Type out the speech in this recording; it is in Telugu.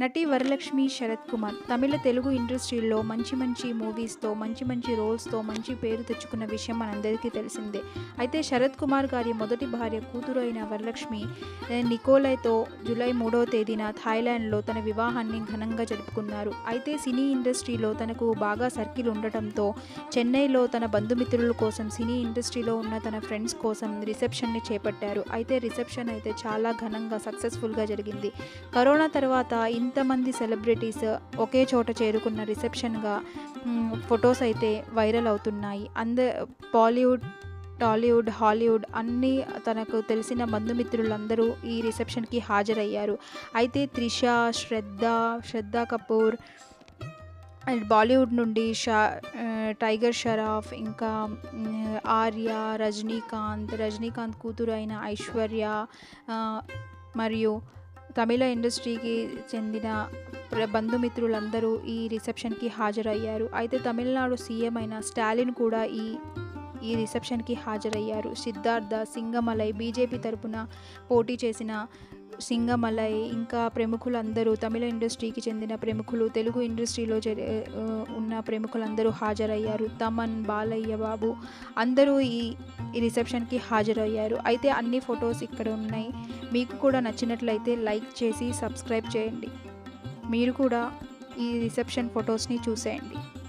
నటి వరలక్ష్మి శరత్ కుమార్. తమిళ తెలుగు ఇండస్ట్రీలో మంచి మంచి మూవీస్తో మంచి మంచి రోల్స్తో మంచి పేరు తెచ్చుకున్న విషయం మనందరికీ తెలిసిందే. అయితే శరత్ కుమార్ గారి మొదటి భార్య కూతురు అయిన వరలక్ష్మి నికోలైతో జూలై మూడవ తేదీన థాయిలాండ్లో తన వివాహాన్ని ఘనంగా జరుపుకున్నారు. అయితే సినీ ఇండస్ట్రీలో తనకు బాగా సర్కిల్ ఉండటంతో చెన్నైలో తన బంధుమిత్రుల కోసం సినీ ఇండస్ట్రీలో ఉన్న తన ఫ్రెండ్స్ కోసం రిసెప్షన్ని చేపట్టారు. అయితే రిసెప్షన్ అయితే చాలా ఘనంగా సక్సెస్ఫుల్గా జరిగింది. కరోనా తర్వాత ఇంతమంది సెలబ్రిటీస్ ఒకే చోట చేరుకున్న రిసెప్షన్గా ఫొటోస్ అయితే వైరల్ అవుతున్నాయి. అంద బాలీవుడ్ టాలీవుడ్ హాలీవుడ్ అన్నీ తనకు తెలిసిన బంధుమిత్రులందరూ ఈ రిసెప్షన్కి హాజరయ్యారు. అయితే త్రిష శ్రద్ధ శ్రద్ధ కపూర్ అండ్ బాలీవుడ్ నుండి షా టైగర్ షరాఫ్ ఇంకా ఆర్య రజనీకాంత్ రజనీకాంత్ కూతురు అయిన ఐశ్వర్య మరియు తమిళ ఇండస్ట్రీకి చెందిన ప్ర- బంధుమిత్రులందరూ ఈ రిసెప్షన్కి హాజరయ్యారు. అయితే తమిళనాడు సీఎం అయిన స్టాలిన్ కూడా ఈ ఈ రిసెప్షన్కి హాజరయ్యారు. సిద్ధార్థ సింగమలై బీజేపీ తరపున పోటీ చేసిన సింగమలై ఇంకా ప్రముఖులందరూ తమిళ ఇండస్ట్రీకి చెందిన ప్రముఖులు తెలుగు ఇండస్ట్రీలో ఉన్న ప్రముఖులందరూ హాజరయ్యారు. తమన్ బాలయ్య బాబు అందరూ ఈ ఈ రిసెప్షన్కి హాజరయ్యారు. అయితే అన్ని ఫొటోస్ ఇక్కడ ఉన్నాయి. మీకు కూడా నచ్చినట్లయితే లైక్ చేసి సబ్స్క్రైబ్ చేయండి. మీరు కూడా ఈ రిసెప్షన్ ఫొటోస్ని చూసేయండి.